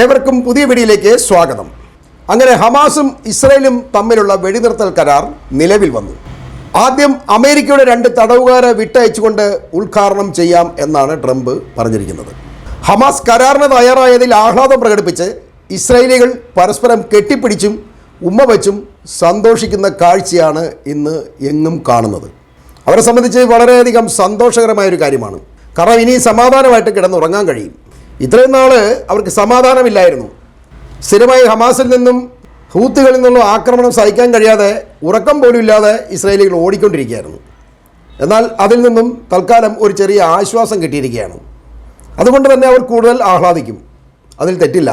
ഏവർക്കും പുതിയ വീഡിയോയിലേക്ക് സ്വാഗതം. അങ്ങനെ ഹമാസും ഇസ്രയേലും തമ്മിലുള്ള വെടിനിർത്തൽ കരാർ നിലവിൽ വന്നു. ആദ്യം അമേരിക്കയുടെ രണ്ട് തടവുകാരെ വിട്ടയച്ചുകൊണ്ട് ഉദ്ഘാടനം ചെയ്യാം എന്നാണ് ട്രംപ് പറഞ്ഞിരിക്കുന്നത്. ഹമാസ് കരാറിന് തയ്യാറായതിൽ ആഹ്ലാദം പ്രകടിപ്പിച്ച് ഇസ്രയേലികൾ പരസ്പരം കെട്ടിപ്പിടിച്ചും ഉമ്മ വച്ചും സന്തോഷിക്കുന്ന കാഴ്ചയാണ് ഇന്ന് എങ്ങും കാണുന്നത്. അവരെ സംബന്ധിച്ച് വളരെയധികം സന്തോഷകരമായൊരു കാര്യമാണ്. കാരണം ഇനി സമാധാനമായിട്ട് കിടന്നുറങ്ങാൻ കഴിയും. ഇത്രയും നാൾ അവർക്ക് സമാധാനമില്ലായിരുന്നു. സ്ഥിരമായി ഹമാസിൽ നിന്നും ഹൂത്തുകളിൽ നിന്നുള്ള ആക്രമണം സഹിക്കാൻ കഴിയാതെ ഉറക്കം പോലും ഇല്ലാതെ ഇസ്രായേലികൾ ഓടിക്കൊണ്ടിരിക്കുകയായിരുന്നു. എന്നാൽ അതിൽ നിന്നും തൽക്കാലം ഒരു ചെറിയ ആശ്വാസം കിട്ടിയിരിക്കുകയാണ്. അതുകൊണ്ട് തന്നെ അവർ കൂടുതൽ ആഹ്ലാദിക്കും. അതിൽ തെറ്റില്ല.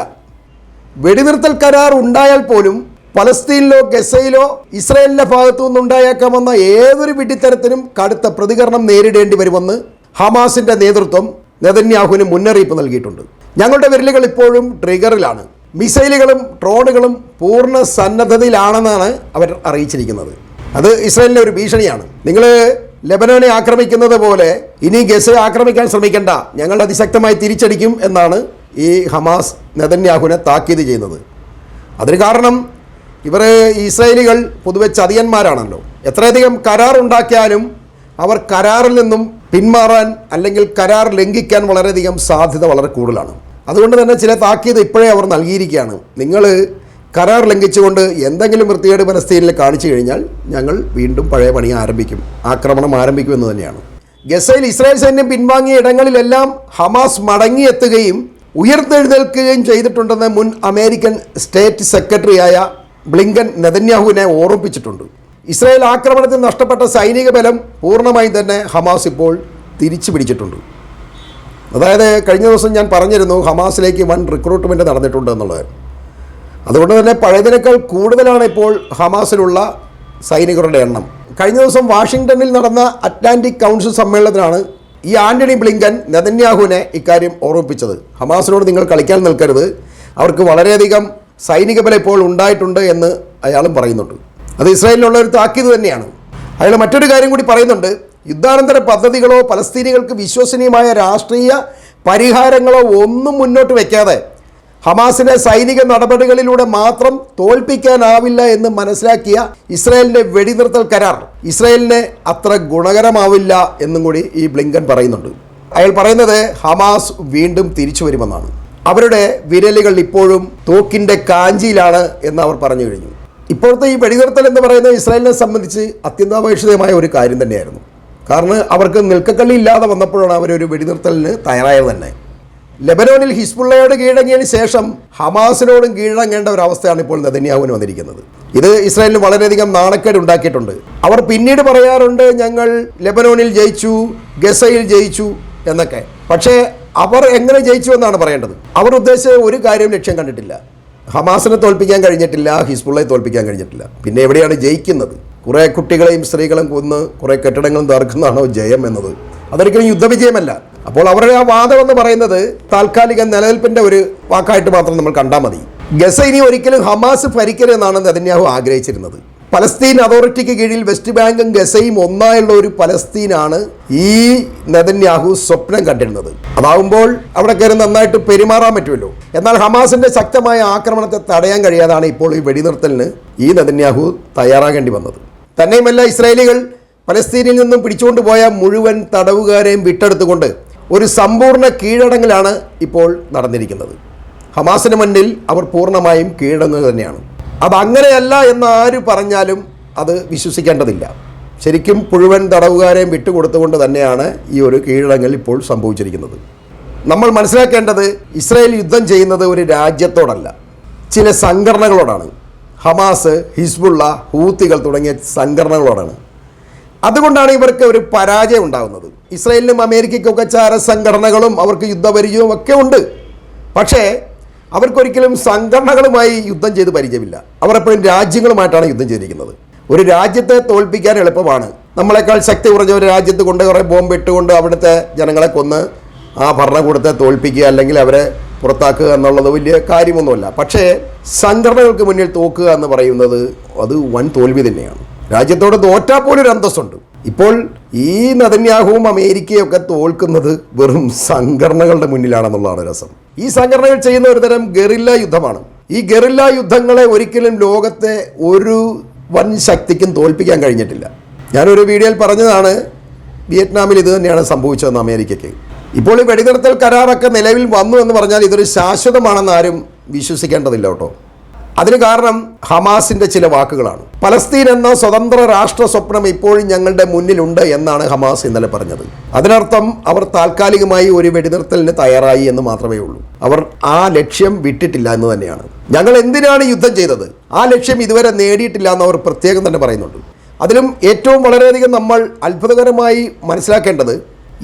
വെടിനിർത്തൽ കരാർ ഉണ്ടായാൽ പോലും പലസ്തീനിലോ ഗസയിലോ ഇസ്രായേലിന്റെ ഭാഗത്തു നിന്നുണ്ടായേക്കാമെന്ന ഏതൊരു വിഡിത്തരത്തിനും കടുത്ത പ്രതികരണം നേരിടേണ്ടി വരുമെന്ന് ഹമാസിന്റെ നേതൃത്വം നെതന്യാഹുവിന് മുന്നറിയിപ്പ് നൽകിയിട്ടുണ്ട്. ഞങ്ങളുടെ വിരലുകൾ ഇപ്പോഴും ട്രിഗറിലാണ്. മിസൈലുകളും ഡ്രോണുകളും പൂർണ സന്നദ്ധതയിലാണെന്നാണ് അവർ അറിയിച്ചിരിക്കുന്നത്. അത് ഇസ്രായേലിന്റെ ഒരു ഭീഷണിയാണ്. നിങ്ങൾ ലെബനോനെ ആക്രമിക്കുന്നത് പോലെ ഇനി ഗസയെ ആക്രമിക്കാൻ ശ്രമിക്കേണ്ട. ഞങ്ങൾ അതിശക്തമായി തിരിച്ചടിക്കും എന്നാണ് ഈ ഹമാസ് നെതന്യാഹുവിനെ താക്കീത് ചെയ്യുന്നത്. അതിന് കാരണം ഇവർ ഇസ്രായേലികൾ പൊതുവെ ചതിയന്മാരാണല്ലോ. എത്രയധികം കരാർ ഉണ്ടാക്കിയാലും അവർ കരാറിൽ നിന്നും പിന്മാറാൻ അല്ലെങ്കിൽ കരാർ ലംഘിക്കാൻ വളരെയധികം സാധ്യത വളരെ കൂടുതലാണ്. അതുകൊണ്ട് തന്നെ ചില താക്കീത് ഇപ്പോഴേ അവർ നൽകിയിരിക്കുകയാണ്. നിങ്ങൾ കരാർ ലംഘിച്ചുകൊണ്ട് എന്തെങ്കിലും വൃത്തികേട് പലസ്തീനിൽ കാണിച്ചു കഴിഞ്ഞാൽ ഞങ്ങൾ വീണ്ടും പഴയ പണി ആരംഭിക്കും. ആക്രമണം ആരംഭിക്കുമെന്ന് തന്നെയാണ്. ഗസയിൽ ഇസ്രായേൽ സൈന്യം പിൻവാങ്ങിയ ഇടങ്ങളിലെല്ലാം ഹമാസ് മടങ്ങിയെത്തുകയും ഉയർത്തെഴുന്നേൽക്കുകയും ചെയ്തിട്ടുണ്ടെന്ന് മുൻ അമേരിക്കൻ സ്റ്റേറ്റ് സെക്രട്ടറിയായ ബ്ലിങ്കൻ നെതന്യാഹുവിനെ ഓർമ്മിപ്പിച്ചിട്ടുണ്ട്. ഇസ്രായേൽ ആക്രമണത്തിൽ നഷ്ടപ്പെട്ട സൈനിക ബലം പൂർണമായും തന്നെ ഹമാസ് ഇപ്പോൾ തിരിച്ചു പിടിച്ചിട്ടുണ്ട്. അതായത് കഴിഞ്ഞ ദിവസം ഞാൻ പറഞ്ഞിരുന്നു ഹമാസിലേക്ക് വൻ റിക്രൂട്ട്മെന്റ് നടന്നിട്ടുണ്ട് എന്നുള്ളത്. അതുകൊണ്ട് തന്നെ പഴയതിനേക്കാൾ കൂടുതലാണ് ഇപ്പോൾ ഹമാസിലുള്ള സൈനികരുടെ എണ്ണം. കഴിഞ്ഞ ദിവസം വാഷിങ്ടണിൽ നടന്ന അറ്റ്ലാന്റിക് കൗൺസിൽ സമ്മേളനത്തിലാണ് ഈ ആന്റണി ബ്ലിങ്കൻ നെതന്യാഹുവിനെ ഇക്കാര്യം ഓർമ്മിപ്പിച്ചത്. ഹമാസിനോട് നിങ്ങൾ കളിക്കാൻ നിൽക്കരുത്. അവർക്ക് വളരെയധികം സൈനിക ബലം ഇപ്പോൾ ഉണ്ടായിട്ടുണ്ട് എന്ന് അയാളും പറയുന്നുണ്ട്. അത് ഇസ്രായേലിനുള്ള ഒരു താക്കീത് തന്നെയാണ്. അയാൾ മറ്റൊരു കാര്യം കൂടി പറയുന്നുണ്ട്. യുദ്ധാനന്തര പദ്ധതികളോ പലസ്തീനികൾക്ക് വിശ്വസനീയമായ രാഷ്ട്രീയ പരിഹാരങ്ങളോ ഒന്നും മുന്നോട്ട് വയ്ക്കാതെ ഹമാസിനെ സൈനിക നടപടികളിലൂടെ മാത്രം തോൽപ്പിക്കാനാവില്ല എന്ന് മനസ്സിലാക്കിയ ഇസ്രായേലിന്റെ വെടിനിർത്തൽ കരാർ ഇസ്രായേലിന് അത്ര ഗുണകരമാവില്ല എന്നും കൂടി ഈ ബ്ലിങ്കൻ പറയുന്നുണ്ട്. അയാൾ പറയുന്നത് ഹമാസ് വീണ്ടും തിരിച്ചു വരുമെന്നാണ്. അവരുടെ വിരലുകൾ ഇപ്പോഴും തോക്കിന്റെ കാഞ്ചിയിലാണ് എന്ന് അവർ പറഞ്ഞു കഴിഞ്ഞു. ഇപ്പോഴത്തെ ഈ വെടിനിർത്തൽ എന്ന് പറയുന്നത് ഇസ്രായേലിനെ സംബന്ധിച്ച് അത്യന്താപേക്ഷിതമായ ഒരു കാര്യം തന്നെയായിരുന്നു. കാരണം അവർക്ക് നിൽക്കക്കള്ളി ഇല്ലാതെ വന്നപ്പോഴാണ് അവരൊരു വെടിനിർത്തലിന് തയ്യാറായത് തന്നെ. ലെബനോനിൽ ഹിസ്ബുള്ളയോട് കീഴടങ്ങിയതിന് ശേഷം ഹമാസിനോടും കീഴടങ്ങേണ്ട ഒരു അവസ്ഥയാണ് ഇപ്പോൾ നെതന്യാഹുവിന് വന്നിരിക്കുന്നത്. ഇത് ഇസ്രായേലിന് വളരെയധികം നാണക്കേട് ഉണ്ടാക്കിയിട്ടുണ്ട്. അവർ പിന്നീട് പറയാറുണ്ട് ഞങ്ങൾ ലെബനോനിൽ ജയിച്ചു ഗസയിൽ ജയിച്ചു എന്നൊക്കെ. പക്ഷേ അവർ എങ്ങനെ ജയിച്ചു എന്നാണ് പറയേണ്ടത്. അവർ ഉദ്ദേശിച്ച ഒരു കാര്യം ലക്ഷ്യം കണ്ടിട്ടില്ല. ഹമാസിനെ തോൽപ്പിക്കാൻ കഴിഞ്ഞിട്ടില്ല ഹിസ്ബുള്ളയെ തോൽപ്പിക്കാൻ കഴിഞ്ഞിട്ടില്ല. പിന്നെ എവിടെയാണ് ജയിക്കുന്നത്? കുറേ കുട്ടികളെയും സ്ത്രീകളും കൊന്ന് കുറേ കെട്ടിടങ്ങളും തകർക്കുന്നതാണോ ജയം എന്നത്? അതൊരിക്കലും യുദ്ധവിജയമല്ല. അപ്പോൾ അവരുടെ ആ വാദം എന്ന് പറയുന്നത് താൽക്കാലിക നിലനിൽപ്പിന്റെ ഒരു വാക്കായിട്ട് മാത്രം നമ്മൾ കണ്ടാൽ മതി. ഗസ ഇനി ഒരിക്കലും ഹമാസ് ഭരിക്കരുതെന്നാണ് നെതന്യാഹു ആഗ്രഹിച്ചിരുന്നത്. പലസ്തീൻ അതോറിറ്റിക്ക് കീഴിൽ വെസ്റ്റ് ബാങ്കും ഗസയും ഒന്നായുള്ള ഒരു പലസ്തീനാണ് ഈ നെതന്യാഹു സ്വപ്നം കണ്ടിരുന്നത്. അതാവുമ്പോൾ അവിടെ കയറി നന്നായിട്ട് പെരുമാറാൻ പറ്റുമല്ലോ. എന്നാൽ ഹമാസിന്റെ ശക്തമായ ആക്രമണത്തെ തടയാൻ കഴിയാതാണ് ഇപ്പോൾ ഈ വെടിനിർത്തലിന് ഈ നെതന്യാഹു തയ്യാറാകേണ്ടി വന്നത്. തന്നെയുമല്ല ഇസ്രായേലികൾ പലസ്തീനിൽ നിന്നും പിടിച്ചുകൊണ്ട് പോയ മുഴുവൻ തടവുകാരെയും വിട്ടെടുത്തുകൊണ്ട് ഒരു സമ്പൂർണ കീഴടങ്ങലാണ് ഇപ്പോൾ നടന്നിരിക്കുന്നത്. ഹമാസിന് മുന്നിൽ അവർ പൂർണമായും കീഴടങ്ങുക തന്നെയാണ്. അതങ്ങനെയല്ല എന്ന് ആര് പറഞ്ഞാലും അത് വിശ്വസിക്കേണ്ടതില്ല. ശരിക്കും മുഴുവൻ തടവുകാരെയും വിട്ടുകൊടുത്തുകൊണ്ട് തന്നെയാണ് ഈ ഒരു കീഴടങ്ങൽ ഇപ്പോൾ സംഭവിച്ചിരിക്കുന്നത്. നമ്മൾ മനസ്സിലാക്കേണ്ടത് ഇസ്രായേൽ യുദ്ധം ചെയ്യുന്നത് ഒരു രാജ്യത്തോടല്ല ചില സംഘടനകളോടാണ്. ഹമാസ് ഹിസ്ബുള്ള ഹൂത്തികൾ തുടങ്ങിയ സംഘടനകളോടാണ്. അതുകൊണ്ടാണ് ഇവർക്ക് ഒരു പരാജയം ഉണ്ടാകുന്നത്. ഇസ്രായേലിനും അമേരിക്കയ്ക്കൊക്കെ ചാര സംഘടനകളും അവർക്ക് യുദ്ധപരിചയവും ഒക്കെ ഉണ്ട്. പക്ഷേ അവർക്കൊരിക്കലും സംഘടനകളുമായി യുദ്ധം ചെയ്ത് പരിചയമില്ല. അവർ എപ്പോഴും രാജ്യങ്ങളുമായിട്ടാണ് യുദ്ധം ചെയ്തിരിക്കുന്നത്. ഒരു രാജ്യത്തെ തോൽപ്പിക്കാൻ എളുപ്പമാണ്. നമ്മളെക്കാൾ ശക്തി കുറഞ്ഞ ഒരു രാജ്യത്ത് കൊണ്ട് കുറേ ബോംബ് ഇട്ടുകൊണ്ട് അവിടുത്തെ ജനങ്ങളെ കൊന്ന് ആ ഭരണകൂടത്തെ തോൽപ്പിക്കുക അല്ലെങ്കിൽ അവരെ പുറത്താക്കുക എന്നുള്ളത് വലിയ കാര്യമൊന്നുമല്ല. പക്ഷേ സംഘടനകൾക്ക് മുന്നിൽ തോക്കുക എന്ന് പറയുന്നത് അത് വൻ തോൽവി തന്നെയാണ്. രാജ്യത്തോട് തോറ്റാൽ പോലും ഒരു അന്തസ്സുണ്ട്. ഇപ്പോൾ ഈ നദന്യാഹവും അമേരിക്കയും ഒക്കെ തോൽക്കുന്നത് വെറും സംഘടനകളുടെ മുന്നിലാണെന്നുള്ളതാണ് രസം. ഈ സംഘടനകൾ ചെയ്യുന്ന ഒരു തരം ഗറില്ല യുദ്ധമാണ്. ഈ ഗറില്ല യുദ്ധങ്ങളെ ഒരിക്കലും ലോകത്തെ ഒരു വൻ ശക്തിക്കും തോൽപ്പിക്കാൻ കഴിഞ്ഞിട്ടില്ല. ഞാനൊരു വീഡിയോയിൽ പറഞ്ഞതാണ് വിയറ്റ്നാമിൽ ഇത് തന്നെയാണ് സംഭവിച്ചതെന്ന് അമേരിക്കയ്ക്ക്. ഇപ്പോൾ ഈ വെടിനിർത്തൽ കരാറൊക്കെ നിലവിൽ വന്നു എന്ന് പറഞ്ഞാൽ ഇതൊരു ശാശ്വതമാണെന്ന് ആരും വിശ്വസിക്കേണ്ടതില്ല കേട്ടോ. അതിന് കാരണം ഹമാസിന്റെ ചില വാക്കുകളാണ്. പലസ്തീൻ എന്ന സ്വതന്ത്ര രാഷ്ട്ര സ്വപ്നം ഇപ്പോഴും ഞങ്ങളുടെ മുന്നിലുണ്ട് എന്നാണ് ഹമാസ് ഇന്നലെ പറഞ്ഞത്. അതിനർത്ഥം അവർ താൽക്കാലികമായി ഒരു വെടിനിർത്തലിന് തയ്യാറായി എന്ന് മാത്രമേ ഉള്ളൂ. അവർ ആ ലക്ഷ്യം വിട്ടിട്ടില്ല എന്ന് തന്നെയാണ്. ഞങ്ങൾ എന്തിനാണ് യുദ്ധം ചെയ്തത്? ആ ലക്ഷ്യം ഇതുവരെ നേടിയിട്ടില്ല എന്ന് അവർ പ്രത്യേകം തന്നെ പറയുന്നുണ്ട്. അതിലും ഏറ്റവും വളരെയധികം നമ്മൾ അത്ഭുതകരമായി മനസ്സിലാക്കേണ്ടത്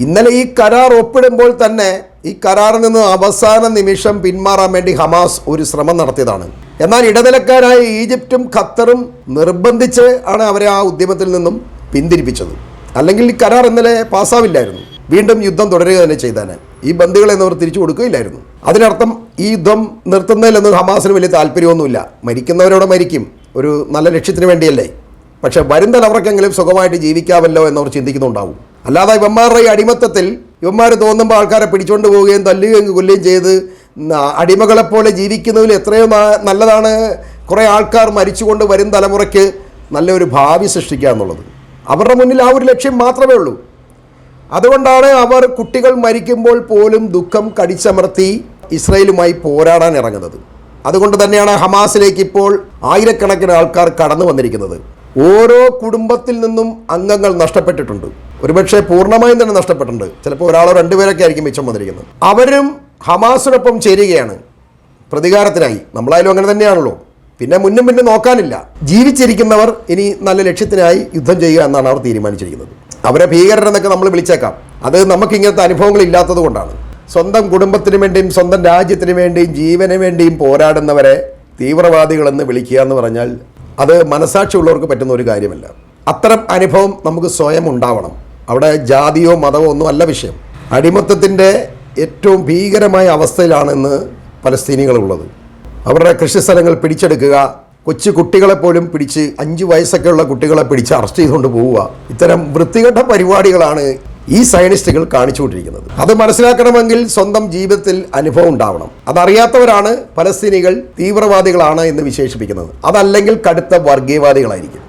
ഇന്നലെ ഈ കരാർ ഒപ്പിടുമ്പോൾ തന്നെ ഈ കരാറിൽ നിന്ന് അവസാന നിമിഷം പിന്മാറാൻ വേണ്ടി ഹമാസ് ഒരു ശ്രമം നടത്തിയതാണ്. എന്നാൽ ഇടനിലക്കാരായ ഈജിപ്തും ഖത്തറും നിർബന്ധിച്ച് ആണ് അവരെ ആ ഉദ്യമത്തിൽ നിന്നും പിന്തിരിപ്പിച്ചത്. അല്ലെങ്കിൽ ഈ കരാർ ഇന്നലെ പാസ്സാവില്ലായിരുന്നു. വീണ്ടും യുദ്ധം തുടരുക തന്നെ ചെയ്താന് ഈ ബന്ധുക്കളെ അവർ തിരിച്ചു കൊടുക്കുകയില്ലായിരുന്നു. അതിനർത്ഥം ഈ യുദ്ധം നിർത്തുന്നതിലൊന്നും ഹമാസിന് വലിയ താല്പര്യമൊന്നുമില്ല. മരിക്കുന്നവരോട് മരിക്കും. ഒരു നല്ല ലക്ഷ്യത്തിന് വേണ്ടിയല്ലേ? പക്ഷെ വരും തലമുറക്കെങ്കിലും സുഖമായിട്ട് ജീവിക്കാമല്ലോ എന്നവർ ചിന്തിക്കുന്നുണ്ടാവും. അല്ലാതെ ഇവന്മാരുടെ ഈ അടിമത്തത്തിൽ ഇവന്മാർ തോന്നുമ്പോൾ ആൾക്കാരെ പിടിച്ചുകൊണ്ട് പോവുകയും തല്ലുകയും കൊല്ലുകയും ചെയ്ത് അടിമകളെപ്പോലെ ജീവിക്കുന്നതിൽ എത്രയോ നല്ലതാണ് കുറേ ആൾക്കാർ മരിച്ചുകൊണ്ട് വരും തലമുറയ്ക്ക് നല്ലൊരു ഭാവി സൃഷ്ടിക്കുക എന്നുള്ളത്. അവരുടെ മുന്നിൽ ആ ഒരു ലക്ഷ്യം മാത്രമേ ഉള്ളൂ. അതുകൊണ്ടാണ് അവർ കുട്ടികൾ മരിക്കുമ്പോൾ പോലും ദുഃഖം കടിച്ചമർത്തി ഇസ്രയേലുമായി പോരാടാൻ ഇറങ്ങുന്നത്. അതുകൊണ്ട് തന്നെയാണ് ഹമാസിലേക്ക് ഇപ്പോൾ ആയിരക്കണക്കിന് ആൾക്കാർ കടന്നു വന്നിരിക്കുന്നത്. ഓരോ കുടുംബത്തിൽ നിന്നും അംഗങ്ങൾ നഷ്ടപ്പെട്ടിട്ടുണ്ട്. ഒരുപക്ഷെ പൂർണമായും തന്നെ നഷ്ടപ്പെട്ടിട്ടുണ്ട്. ചിലപ്പോൾ ഒരാളോ രണ്ടുപേരൊക്കെ ആയിരിക്കും മിച്ചം വന്നിരിക്കുന്നത്. അവരും ഹമാസിനൊപ്പം ചേരുകയാണ്. പ്രതികാരത്തിനായി. നമ്മളായാലും അങ്ങനെ തന്നെയാണല്ലോ. പിന്നെ മുന്നും പിന്നെ നോക്കാനില്ല. ജീവിച്ചിരിക്കുന്നവർ ഇനി നല്ല ലക്ഷ്യത്തിനായി യുദ്ധം ചെയ്യുക എന്നാണ് അവർ തീരുമാനിച്ചിരിക്കുന്നത്. അവരെ ഭീകരരെന്നൊക്കെ നമ്മൾ വിളിച്ചേക്കാം. അത് നമുക്ക് ഇങ്ങനത്തെ അനുഭവങ്ങൾ ഇല്ലാത്തത് കൊണ്ടാണ്. സ്വന്തം കുടുംബത്തിന് വേണ്ടിയും സ്വന്തം രാജ്യത്തിന് വേണ്ടിയും ജീവന് വേണ്ടിയും പോരാടുന്നവരെ തീവ്രവാദികളെന്ന് വിളിക്കുക എന്ന് പറഞ്ഞാൽ അത് മനസാക്ഷിയുള്ളവർക്ക് പറ്റുന്ന ഒരു കാര്യമല്ല. അത്തരം അനുഭവം നമുക്ക് സ്വയം ഉണ്ടാവണം. അവിടെ ജാതിയോ മതമോ ഒന്നും അല്ല വിഷയം. അടിമത്തത്തിന്റെ ഏറ്റവും ഭീകരമായ അവസ്ഥയിലാണെന്ന് പലസ്തീനികളുള്ളത് അവരുടെ കൃഷിസ്ഥലങ്ങൾ പിടിച്ചെടുക്കുക കൊച്ചു കുട്ടികളെപ്പോലും പിടിച്ച് അഞ്ച് വയസ്സൊക്കെയുള്ള കുട്ടികളെ പിടിച്ച് അറസ്റ്റ് ചെയ്തുകൊണ്ട് പോവുക ഇത്തരം വൃത്തികെട്ട പരിപാടികളാണ് ഈ സയനിസ്റ്റുകൾ കാണിച്ചുകൊണ്ടിരിക്കുന്നത്. അത് മനസ്സിലാക്കണമെങ്കിൽ സ്വന്തം ജീവിതത്തിൽ അനുഭവം ഉണ്ടാവണം. അതറിയാത്തവരാണ് പലസ്തീനികൾ തീവ്രവാദികളാണ് എന്ന് വിശേഷിപ്പിക്കുന്നത്. അതല്ലെങ്കിൽ കടുത്ത വർഗീയവാദികളായിരിക്കും.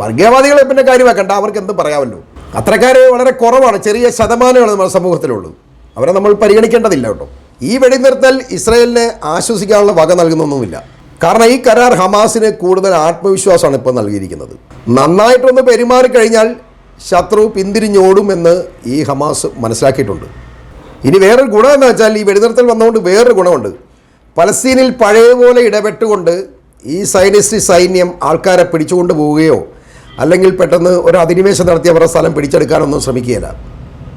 വർഗീയവാദികളെ പിന്നെ കാര്യമാക്കണ്ട അവർക്ക് എന്ത് പറയാമല്ലോ. അത്രക്കാരെ വളരെ കുറവാണ് ചെറിയ ശതമാനമാണ് നമ്മുടെ സമൂഹത്തിലുള്ളൂ അവരെ നമ്മൾ പരിഗണിക്കേണ്ടതില്ല കേട്ടോ. ഈ വെടിനിർത്തൽ ഇസ്രയേലിനെ ആശ്വസിക്കാനുള്ള വക നൽകുന്നൊന്നുമില്ല. കാരണം ഈ കരാർ ഹമാസിന് കൂടുതൽ ആത്മവിശ്വാസമാണ് ഇപ്പോൾ നൽകിയിരിക്കുന്നത്. നന്നായിട്ടൊന്ന് പെരുമാറിക്കഴിഞ്ഞാൽ ശത്രു പിന്തിരിഞ്ഞോടുമെന്ന് ഈ ഹമാസ് മനസ്സിലാക്കിയിട്ടുണ്ട്. ഇനി വേറൊരു ഗുണം എന്ന് വെച്ചാൽ ഈ വെടിനിർത്തൽ വന്നുകൊണ്ട് വേറൊരു ഗുണമുണ്ട്. പലസ്തീനിൽ പഴയപോലെ ഇടപെട്ടുകൊണ്ട് ഈ സൈനിസ്റ്റ് സൈന്യം ആൾക്കാരെ പിടിച്ചുകൊണ്ട് പോവുകയോ അല്ലെങ്കിൽ പെട്ടെന്ന് ഒരു അധിനിവേശം നടത്തി അവരുടെ സ്ഥലം പിടിച്ചെടുക്കാനൊന്നും ശ്രമിക്കുകയില്ല.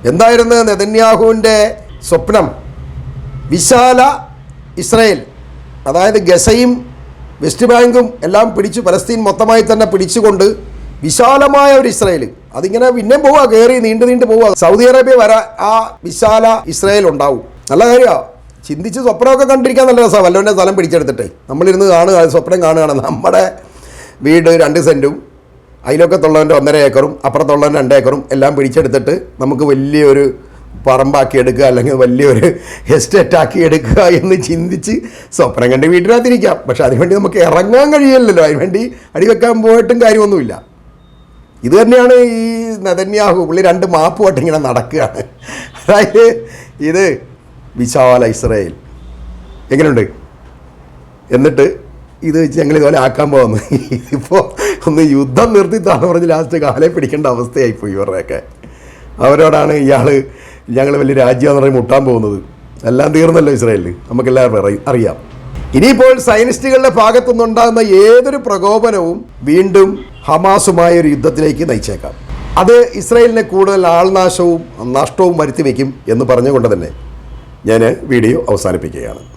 എന്തായിരുന്നു നെതന്യാഹുവിന്റെ സ്വപ്നം? വിശാല ഇസ്രയേൽ അതായത് ഗസയും വെസ്റ്റ് ബാങ്കും എല്ലാം പിടിച്ചു പലസ്തീൻ മൊത്തമായി തന്നെ പിടിച്ചുകൊണ്ട് വിശാലമായ ഒരു ഇസ്രയേൽ. അതിങ്ങനെ പിന്നെ പോവുക കയറി നീണ്ടു നീണ്ടു പോവുക സൗദി അറേബ്യ വരെ ആ വിശാല ഇസ്രയേൽ ഉണ്ടാവും. നല്ല കാര്യമാണ് ചിന്തിച്ച് സ്വപ്നമൊക്കെ കണ്ടിരിക്കാൻ നല്ല രസമാണ് വല്ലവന്റെ സ്ഥലം പിടിച്ചെടുത്തിട്ടേ. നമ്മളിരുന്ന് കാണുക സ്വപ്നം കാണുകയാണ്. നമ്മുടെ വീട് രണ്ട് സെന്റും അതിലൊക്കത്തുള്ളവന്റെ ഒന്നര ഏക്കറും അപ്പുറത്തുള്ളവൻ രണ്ട് ഏക്കറും എല്ലാം പിടിച്ചെടുത്തിട്ട് നമുക്ക് വലിയൊരു പറമ്പാക്കി എടുക്കുക അല്ലെങ്കിൽ വലിയൊരു എസ്റ്റേറ്റ് ആക്കി എടുക്കുക എന്ന് ചിന്തിച്ച് സ്വപ്നം കണ്ട് വീട്ടിനകത്തിരിക്കാം. പക്ഷെ അതിനുവേണ്ടി നമുക്ക് ഇറങ്ങാൻ കഴിയില്ലല്ലോ. അതിനുവേണ്ടി അടിവെക്കാൻ പോയിട്ടും കാര്യമൊന്നുമില്ല. ഇത് തന്നെയാണ് ഈ നതന്യാഹു പുള്ളി രണ്ട് മാപ്പ് വട്ടിങ്ങനെ നടക്കുകയാണ്. അതായത് ഇത് വിശാല ഇസ്രയേൽ. എങ്ങനെയുണ്ട്? എന്നിട്ട് ഇത് വെച്ച് ഞങ്ങൾ ഇതുപോലെ ആക്കാൻ പോകുന്നു. ഇതിപ്പോൾ ഒന്ന് യുദ്ധം നിർത്തിത്താന്ന് പറഞ്ഞ് ലാസ്റ്റ് കാലെ പിടിക്കേണ്ട അവസ്ഥയായിപ്പോയി ഇവരുടെയൊക്കെ. അവരോടാണ് ഇയാൾ ഞങ്ങൾ വലിയ രാജ്യമെന്ന് പറഞ്ഞ് മുട്ടാൻ പോകുന്നത്. എല്ലാം തീർന്നല്ലോ ഇസ്രായേലിൽ നമുക്കെല്ലാവരും അറി- അറിയാം. ഇനിയിപ്പോൾ സയനിസ്റ്റുകളുടെ ഭാഗത്തുനിന്നുണ്ടാകുന്ന ഏതൊരു പ്രകോപനവും വീണ്ടും ഹമാസുമായ ഒരു യുദ്ധത്തിലേക്ക് നയിച്ചേക്കാം. അത് ഇസ്രായേലിനെ കൂടുതൽ ആൾനാശവും നഷ്ടവും വരുത്തി വയ്ക്കും എന്ന് പറഞ്ഞുകൊണ്ട് തന്നെ ഞാൻ വീഡിയോ അവസാനിപ്പിക്കുകയാണ്.